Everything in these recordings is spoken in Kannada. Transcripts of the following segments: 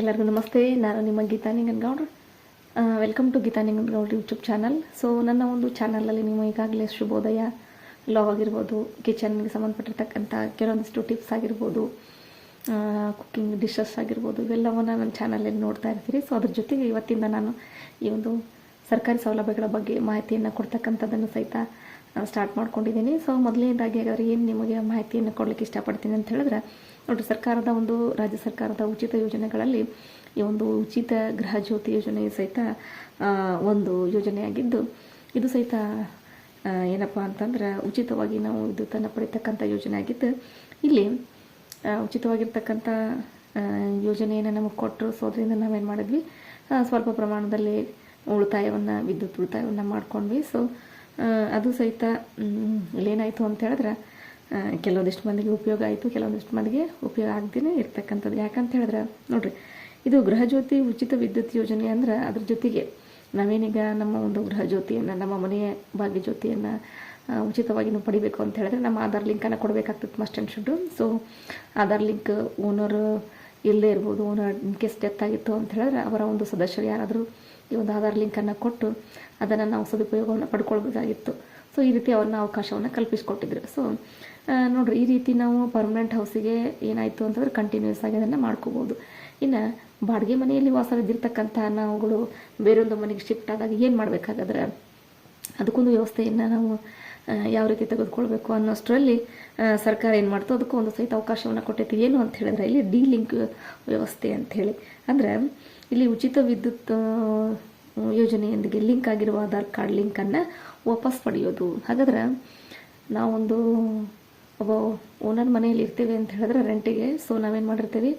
ಎಲ್ಲರಿಗೂ ನಮಸ್ತೆ. ನಾನು ನಿಮ್ಮ ಗೀತಾ ನಿಂಗನಗೌಡ್ರು. ವೆಲ್ಕಮ್ ಟು ಗೀತಾ ನಿಂಗನಗೌಡ್ರು ಯೂಟ್ಯೂಬ್ ಚಾನಲ್ ಸೊ ನನ್ನ ಒಂದು ಚಾನಲಲ್ಲಿ ನೀವು ಈಗಾಗಲೇ ಶುಭೋದಯ ಲಾಗ್ ಆಗಿರ್ಬೋದು ಕಿಚನ್ಗೆ ಸಂಬಂಧಪಟ್ಟಿರ್ತಕ್ಕಂಥ ಕೆಲವೊಂದಿಷ್ಟು ಟಿಪ್ಸ್ ಆಗಿರ್ಬೋದು ಕುಕ್ಕಿಂಗ್ ಡಿಶಸ್ ಆಗಿರ್ಬೋದು, ಇವೆಲ್ಲವನ್ನು ನನ್ನ ಚಾನಲಲ್ಲಿ ನೋಡ್ತಾ ಇರ್ತೀರಿ ಸೊ ಅದ್ರ ಜೊತೆಗೆ ಇವತ್ತಿಂದ ನಾನು ಈ ಒಂದು ಸರ್ಕಾರಿ ಸೌಲಭ್ಯಗಳ ಬಗ್ಗೆ ಮಾಹಿತಿಯನ್ನು ಕೊಡ್ತಕ್ಕಂಥದ್ದನ್ನು ಸಹಿತ ಸ್ಟಾರ್ಟ್ ಮಾಡ್ಕೊಂಡಿದ್ದೀನಿ ಸೊ ಮೊದಲನೇದಾಗಿ ಹಾಗಾದ್ರೆ ಏನು ನಿಮಗೆ ಮಾಹಿತಿಯನ್ನು ಕೊಡಲಿಕ್ಕೆ ಇಷ್ಟಪಡ್ತೀನಿ ಅಂತ ಹೇಳಿದ್ರೆ, ನೋಡಿರಿ, ಸರ್ಕಾರದ ಒಂದು, ರಾಜ್ಯ ಸರ್ಕಾರದ ಉಚಿತ ಯೋಜನೆಗಳಲ್ಲಿ ಈ ಒಂದು ಉಚಿತ ಗೃಹ ಜ್ಯೋತಿ ಯೋಜನೆ ಸಹಿತ ಒಂದು ಯೋಜನೆಯಾಗಿದ್ದು ಇದು ಸಹಿತ ಏನಪ್ಪ ಅಂತಂದ್ರೆ ಉಚಿತವಾಗಿ ನಾವು ವಿದ್ಯುತ್ತನ್ನು ಪಡಿತಕ್ಕಂಥ ಯೋಜನೆ ಆಗಿದ್ದು, ಇಲ್ಲಿ ಉಚಿತವಾಗಿರ್ತಕ್ಕಂಥ ಯೋಜನೆಯನ್ನು ನಮಗೆ ಕೊಟ್ಟರು ಸೊ ಅದರಿಂದ ನಾವೇನು ಮಾಡಿದ್ವಿ ಸ್ವಲ್ಪ ಪ್ರಮಾಣದಲ್ಲಿ ಉಳಿತಾಯವನ್ನು, ವಿದ್ಯುತ್ ಉಳಿತಾಯವನ್ನು ಮಾಡ್ಕೊಂಡ್ವಿ. ಸೊ ಅದು ಸಹಿತ ಏನಾಯಿತು ಅಂತ ಹೇಳಿದ್ರೆ ಕೆಲವೊಂದಿಷ್ಟು ಮಂದಿಗೆ ಉಪಯೋಗ ಆಯಿತು, ಕೆಲವೊಂದಿಷ್ಟು ಮಂದಿಗೆ ಉಪಯೋಗ ಆಗ್ದೇ ಇರ್ತಕ್ಕಂಥದ್ದು. ಯಾಕಂತ ಹೇಳಿದ್ರೆ, ನೋಡಿರಿ, ಇದು ಗೃಹ ಜ್ಯೋತಿ ಉಚಿತ ವಿದ್ಯುತ್ ಯೋಜನೆ ಅಂದ್ರೆ ಅದ್ರ ಜೊತೆಗೆ ನಾವೇನೀಗ ನಮ್ಮ ಒಂದು ಗೃಹ ಜ್ಯೋತಿಯನ್ನು, ನಮ್ಮ ಮನೆಯ ಭಾಗ್ಯ ಜ್ಯೋತಿಯನ್ನು ಉಚಿತವಾಗಿ ನಾವು ಪಡಿಬೇಕು ಅಂತ ಹೇಳಿದ್ರೆ ನಮ್ಮ ಆಧಾರ್ ಲಿಂಕನ್ನು ಕೊಡಬೇಕಾಗ್ತದೆ must and should so Aadhaar link owner ಇಲ್ಲದೇ ಇರ್ಬೋದು, ಓನರ್ ಇನ್ ಕೇಸ್ ಡೆತ್ ಆಗಿತ್ತು ಅಂತ ಹೇಳಿದ್ರೆ, ಅವರ ಒಂದು ಸದಸ್ಯರು ಯಾರಾದರೂ ಈ ಒಂದು ಆಧಾರ್ ಲಿಂಕನ್ನು ಕೊಟ್ಟು ಅದನ್ನು ನಾವು ಸದುಪಯೋಗವನ್ನು ಪಡ್ಕೊಳ್ಬೋದಾಗಿತ್ತು. ಸೊ ಈ ರೀತಿ ಅವ್ರನ್ನ ಅವಕಾಶವನ್ನು ಕಲ್ಪಿಸಿಕೊಟ್ಟಿದ್ರು. ಸೊ ನೋಡ್ರಿ, ಈ ರೀತಿ ನಾವು ಪರ್ಮನೆಂಟ್ ಹೌಸಿಗೆ ಏನಾಯಿತು ಅಂತಂದ್ರೆ ಕಂಟಿನ್ಯೂಸ್ ಆಗಿ ಅದನ್ನು ಮಾಡ್ಕೋಬೋದು. ಇನ್ನು ಬಾಡಿಗೆ ಮನೆಯಲ್ಲಿ ವಾಸವಿದ್ದಿರ್ತಕ್ಕಂಥ ನಾವುಗಳು ಬೇರೊಂದು ಮನೆಗೆ ಶಿಫ್ಟ್ ಆದಾಗ ಏನು ಮಾಡಬೇಕಾಗಾದ್ರೆ ಅದಕ್ಕೊಂದು ವ್ಯವಸ್ಥೆಯನ್ನು ನಾವು ಯಾವ ರೀತಿ ತೆಗೆದುಕೊಳ್ಬೇಕು ಅನ್ನೋಷ್ಟರಲ್ಲಿ ಸರ್ಕಾರ ಏನು ಮಾಡ್ತು? ಅದಕ್ಕೂ ಒಂದು ಸಹಿತ ಅವಕಾಶವನ್ನು ಕೊಟ್ಟೈತಿ ಏನು ಅಂತ ಹೇಳಿದ್ರೆ, ಇಲ್ಲಿ ಡಿ ಲಿಂಕ್ ವ್ಯವಸ್ಥೆ ಅಂತ ಹೇಳಿ. ಅಂದರೆ, ಇಲ್ಲಿ ಉಚಿತ ವಿದ್ಯುತ್ ಯೋಜನೆಯೊಂದಿಗೆ ಲಿಂಕ್ ಆಗಿರುವ ಆಧಾರ್ ಕಾರ್ಡ್ ಲಿಂಕನ್ನು ವಾಪಸ್ ಪಡೆಯೋದು. ಹಾಗಾದ್ರೆ, ನಾವೊಂದು ಒಬ್ಬ ಓನರ್ ಮನೆಯಲ್ಲಿ ಇರ್ತೀವಿ ಅಂತ ಹೇಳಿದ್ರೆ ರೆಂಟಿಗೆ ಸೊ ನಾವೇನು ಮಾಡಿರ್ತೀವಿ?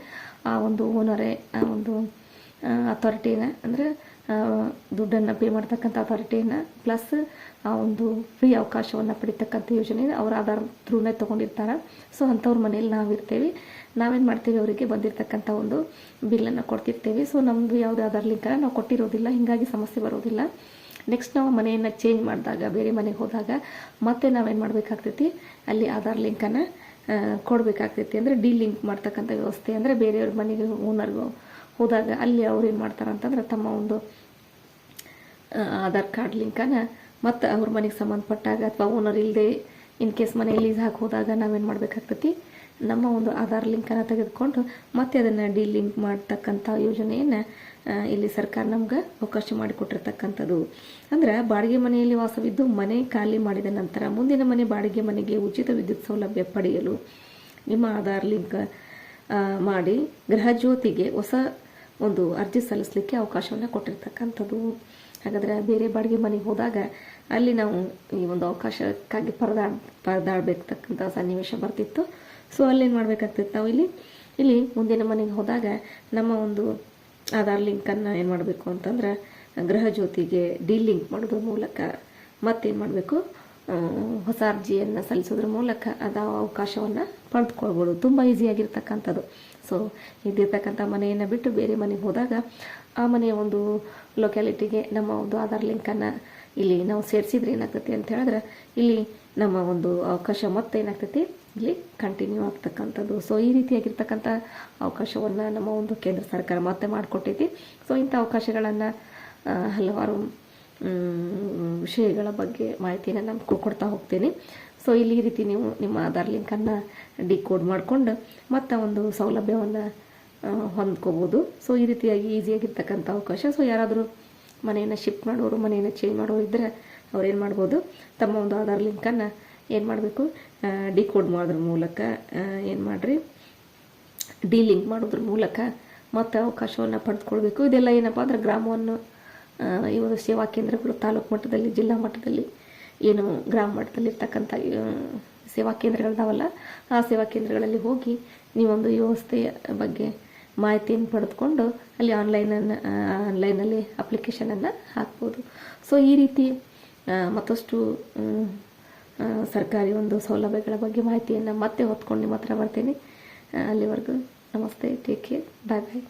ಆ ಒಂದು ಓನರೇ ಆ ಒಂದು ಅಥಾರಿಟಿನ ಅಂದರೆ ದುಡ್ಡನ್ನು ಪೇ ಮಾಡ್ತಕ್ಕಂಥ ಅಥಾರಿಟಿಯನ್ನು ಪ್ಲಸ್ ಆ ಒಂದು ಫ್ರೀ ಅವಕಾಶವನ್ನು ಪಡಿತಕ್ಕಂಥ ಯೋಜನೆ, ಅವ್ರ ಆಧಾರ್ ಥ್ರೂನೇ ತೊಗೊಂಡಿರ್ತಾರೆ. ಸೊ ಅಂಥವ್ರ ಮನೇಲಿ ನಾವಿರ್ತೇವೆ. ನಾವೇನು ಮಾಡ್ತೀವಿ, ಅವರಿಗೆ ಬಂದಿರತಕ್ಕಂಥ ಒಂದು ಬಿಲ್ಲನ್ನು ಕೊಡ್ತಿರ್ತೀವಿ. ಸೊ ನಮ್ಮದು ಯಾವುದೇ ಆಧಾರ್ ಲಿಂಕನ್ನು ನಾವು ಕೊಟ್ಟಿರೋದಿಲ್ಲ, ಹೀಗಾಗಿ ಸಮಸ್ಯೆ ಬರೋದಿಲ್ಲ. ನೆಕ್ಸ್ಟ್ ನಾವು ಮನೆಯನ್ನು ಚೇಂಜ್ ಮಾಡಿದಾಗ, ಬೇರೆ ಮನೆಗೆ ಹೋದಾಗ ಮತ್ತೆ ನಾವೇನು ಮಾಡಬೇಕಾಗ್ತೈತಿ? ಅಲ್ಲಿ ಆಧಾರ್ ಲಿಂಕನ್ನು ಕೊಡಬೇಕಾಗ್ತೈತಿ. ಅಂದರೆ ಡಿ ಲಿಂಕ್ ಮಾಡ್ತಕ್ಕಂಥ ವ್ಯವಸ್ಥೆ. ಅಂದರೆ ಬೇರೆಯವ್ರ ಮನೆಗೆ ಓನರ್ಗೂ ಹೋದಾಗ ಅಲ್ಲಿ ಅವ್ರು ಏನು ಮಾಡ್ತಾರೆ ಅಂತಂದ್ರೆ ತಮ್ಮ ಒಂದು ಆಧಾರ್ ಕಾರ್ಡ್ ಲಿಂಕನ್ನು ಮತ್ತು ಅವ್ರ ಮನೆಗೆ ಸಂಬಂಧಪಟ್ಟಾಗ ಅಥವಾ ಓನರ್ ಇಲ್ಲದೆ ಇನ್ ಕೇಸ್ ಮನೆ ಲೀಸ್ ಹಾಕಿ ಹೋದಾಗ ನಾವೇನು ಮಾಡಬೇಕಾಗ್ತೈತಿ? ನಮ್ಮ ಒಂದು ಆಧಾರ್ ಲಿಂಕನ್ನು ತೆಗೆದುಕೊಂಡು ಮತ್ತೆ ಅದನ್ನು ಡಿ ಲಿಂಕ್ ಮಾಡ್ತಕ್ಕಂಥ ಯೋಜನೆಯನ್ನು ಇಲ್ಲಿ ಸರ್ಕಾರ ನಮ್ಗೆ ಅವಕಾಶ ಮಾಡಿಕೊಟ್ಟಿರ್ತಕ್ಕಂಥದ್ದು ಅಂದ್ರೆ ಬಾಡಿಗೆ ಮನೆಯಲ್ಲಿ ವಾಸವಿದ್ದು ಮನೆ ಖಾಲಿ ಮಾಡಿದ ನಂತರ ಮುಂದಿನ ಮನೆ ಬಾಡಿಗೆ ಮನೆಗೆ ಉಚಿತ ವಿದ್ಯುತ್ ಸೌಲಭ್ಯ ಪಡೆಯಲು ನಿಮ್ಮ ಆಧಾರ್ ಲಿಂಕ್ ಮಾಡಿ ಗೃಹಜ್ಯೋತಿಗೆ ಹೊಸ ಒಂದು ಅರ್ಜಿ ಸಲ್ಲಿಸಲಿಕ್ಕೆ ಅವಕಾಶವನ್ನು ಕೊಟ್ಟಿರ್ತಕ್ಕಂಥದ್ದು. ಹಾಗಾದರೆ ಬೇರೆ ಬಾಡಿಗೆ ಮನೆಗೆ ಹೋದಾಗ ಅಲ್ಲಿ ನಾವು ಈ ಒಂದು ಅವಕಾಶಕ್ಕಾಗಿ ಪರದಾಡ್ ಪರದಾಡಬೇಕತಕ್ಕಂಥ ಸನ್ನಿವೇಶ ಬರ್ತಿತ್ತು. ಸೊ ಅಲ್ಲೇನು ಮಾಡಬೇಕಾಗ್ತಿತ್ತು ನಾವು ಇಲ್ಲಿ? ಇಲ್ಲಿ ಮುಂದಿನ ಮನೆಗೆ ಹೋದಾಗ ನಮ್ಮ ಒಂದು ಆಧಾರ್ ಲಿಂಕನ್ನು ಏನು ಮಾಡಬೇಕು ಅಂತಂದ್ರೆ ಗೃಹ ಜ್ಯೋತಿಗೆ ಡಿ ಲಿಂಕ್ ಮಾಡೋದ್ರ ಮೂಲಕ ಮತ್ತೇನು ಮಾಡಬೇಕು? ಹೊಸ ಅರ್ಜಿಯನ್ನು ಸಲ್ಲಿಸೋದ್ರ ಮೂಲಕ ಅದು ಅವಕಾಶವನ್ನು ಪಡೆದುಕೊಳ್ಬೋದು. ತುಂಬ ಈಸಿಯಾಗಿರ್ತಕ್ಕಂಥದ್ದು ಸೊ ಇದ್ದಿರ್ತಕ್ಕಂಥ ಮನೆಯನ್ನು ಬಿಟ್ಟು ಬೇರೆ ಮನೆಗೆ ಹೋದಾಗ ಆ ಮನೆಯ ಒಂದು ಲೊಕ್ಯಾಲಿಟಿಗೆ ನಮ್ಮ ಒಂದು ಆಧಾರ್ ಲಿಂಕನ್ನು ಇಲ್ಲಿ ನಾವು ಸೇರಿಸಿದ್ರೆ ಏನಾಗ್ತೈತಿ ಅಂತ ಹೇಳಿದ್ರೆ, ಇಲ್ಲಿ ನಮ್ಮ ಒಂದು ಅವಕಾಶ ಮತ್ತೆ ಏನಾಗ್ತೈತಿ? ಇಲ್ಲಿ ಕಂಟಿನ್ಯೂ ಆಗ್ತಕ್ಕಂಥದ್ದು. ಸೊ ಈ ರೀತಿಯಾಗಿರ್ತಕ್ಕಂಥ ಅವಕಾಶವನ್ನು ನಮ್ಮ ಒಂದು ಕೇಂದ್ರ ಸರ್ಕಾರ ಮತ್ತೆ ಮಾಡಿಕೊಟ್ಟೈತಿ. ಸೊ ಇಂಥ ಅವಕಾಶಗಳನ್ನು ಹಲವಾರು ವಿಷಯಗಳ ಬಗ್ಗೆ ಮಾಹಿತಿನ ನಾನು ಕೊಡ್ತಾ ಹೋಗ್ತೀನಿ. ಸೊ ಇಲ್ಲಿ ಈ ರೀತಿ ನೀವು ನಿಮ್ಮ ಆಧಾರ್ ಲಿಂಕನ್ನು ಡಿಕೋಡ್ ಮಾಡಿಕೊಂಡು ಮತ್ತು ಒಂದು ಸೌಲಭ್ಯವನ್ನು ಹೊಂದ್ಕೋಬೋದು. ಸೊ ಈ ರೀತಿಯಾಗಿ ಈಸಿಯಾಗಿರ್ತಕ್ಕಂಥ ಅವಕಾಶ. ಸೊ ಯಾರಾದರೂ ಮನೆಯನ್ನು ಶಿಫ್ಟ್ ಮಾಡೋರು, ಮನೆಯನ್ನು ಚೇಂಜ್ ಮಾಡೋರು ಇದ್ದರೆ ಅವ್ರೇನು ಮಾಡ್ಬೋದು? ತಮ್ಮ ಒಂದು ಆಧಾರ್ ಲಿಂಕನ್ನು ಏನು ಮಾಡಬೇಕು? ಡಿಕೋಡ್ ಮಾಡೋದ್ರ ಮೂಲಕ ಏನು ಮಾಡಿರಿ? ಡಿ ಲಿಂಕ್ ಮಾಡೋದ್ರ ಮೂಲಕ ಮತ್ತೆ ಅವಕಾಶವನ್ನು ಪಡೆದುಕೊಳ್ಬೇಕು. ಇದೆಲ್ಲ ಏನಪ್ಪ ಅಂದರೆ ಗ್ರಾಮವನ್ನು ಒಂದು ಸೇವಾ ಕೇಂದ್ರಗಳು ತಾಲೂಕು ಮಟ್ಟದಲ್ಲಿ, ಜಿಲ್ಲಾ ಮಟ್ಟದಲ್ಲಿ, ಏನು ಗ್ರಾಮ ಮಟ್ಟದಲ್ಲಿ ಇರ್ತಕ್ಕಂಥ ಸೇವಾ ಕೇಂದ್ರಗಳಿದಾವಲ್ಲ, ಆ ಸೇವಾ ಕೇಂದ್ರಗಳಲ್ಲಿ ಹೋಗಿ ನೀವೊಂದು ವ್ಯವಸ್ಥೆಯ ಬಗ್ಗೆ ಮಾಹಿತಿಯನ್ನು ಪಡೆದುಕೊಂಡು ಅಲ್ಲಿ ಆನ್ಲೈನನ್ನು ಆನ್ಲೈನಲ್ಲಿ ಅಪ್ಲಿಕೇಶನನ್ನು ಹಾಕ್ಬೋದು. ಸೊ ಈ ರೀತಿ ಮತ್ತಷ್ಟು ಸರ್ಕಾರಿ ಒಂದು ಸೌಲಭ್ಯಗಳ ಬಗ್ಗೆ ಮಾಹಿತಿಯನ್ನು ಮತ್ತೆ ಹೊತ್ಕೊಂಡು ನಿಮ್ಮ ಹತ್ರ ಬರ್ತೀನಿ. ಅಲ್ಲಿವರೆಗೂ ನಮಸ್ತೆ ಟೇಕ್ ಕೇರ್ ಬಾಯ್ ಬಾಯ್